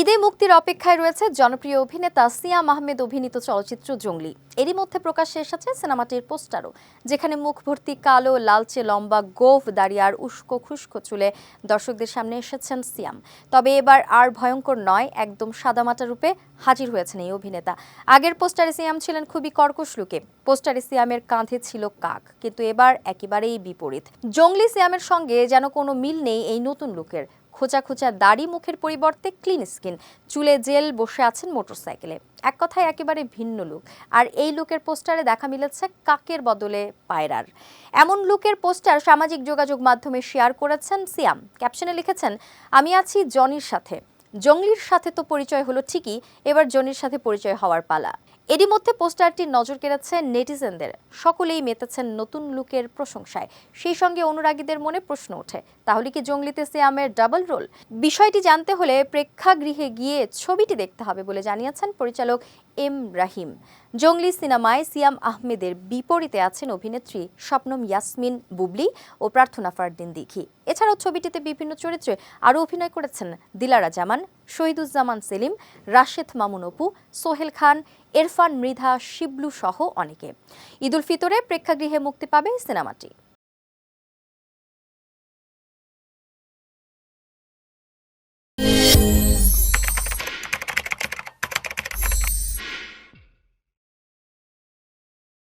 ঈদে মুক্তির অপেক্ষায় রয়েছে জনপ্রিয় অভিনেতা সিয়াম আহমেদ অভিনীত চলচ্চিত্র জঙ্গলি। এরই মধ্যে প্রকাশ্যে এসেছে সিনেমাটির পোস্টারও, যেখানে মুখ ভর্তি কালো, লালচে লম্বা গোফ দাড়ি আর উস্কো খুস্কো চুলে দর্শকদের সামনে এসেছেন সিয়াম। তবে এবার আর ভয়ঙ্কর নয়, একদম সাদামাটা রূপে হাজির হয়েছেন এই অভিনেতা। আগের পোস্টারে সিয়াম ছিলেন খুবই কর্কশ লুকে। পোস্টারে সিয়ামের কাঁধে ছিল কাক, কিন্তু এবার একেবারেই বিপরীত। জঙ্গলি সিয়ামের সঙ্গে যেন কোনো মিল নেই এই নতুন লুকের। খোঁচা খোঁচা দাড়ি মুখের পরিবর্তে ক্লিন স্কিন চুলে জেল বসে আছেন মোটরসাইকেলে এক কথায় একেবারে ভিন্ন লুক আর এই লুকের পোস্টারে দেখা মিলেছে কাকের বদলে পায়রার। এমন লুকের পোস্টার সামাজিক যোগাযোগ মাধ্যমে শেয়ার করেছেন সিয়াম। ক্যাপশনে লিখেছেন, আমি আছি জনির সাথে। জঙ্গলির সাথে তো পরিচয় হলো ঠিকই, এবার জনির সাথে পরিচয় হওয়ার পালা। এরই মধ্যে পোস্টারটি নজর কেড়েছে নেটিজেনদের। সকলেই মেতেছেন নতুন লুকের প্রশংসায়। সেই সঙ্গে অনুরাগীদের মনে প্রশ্ন ওঠে, তাহলে কি জঙ্গলিতে সিয়ামের ডাবল রোল? বিষয়টি জানতে হলে প্রেক্ষাগৃহে গিয়ে ছবিটি দেখতে হবে বলে জানিয়েছেন পরিচালক এম রাহিম। জঙ্গলি সিনেমায় সিয়াম আহমেদের বিপরীতে আছেন অভিনেত্রী স্বপ্নম ইয়াসমিন বুবলি ও প্রার্থনা ফারদিন দিঘি। এছাড়াও ছবিটিতে বিভিন্ন চরিত্রে আরও অভিনয় করেছেন দিলারা জামান শহীদুজ্জামান সেলিম, রাশেদ মামুন অপু, সোহেল খান, এরফান মৃধা, শিবলু সহ অনেকে। ঈদুল ফিতরে প্রেক্ষাগৃহে মুক্তি পাবে সিনেমাটি।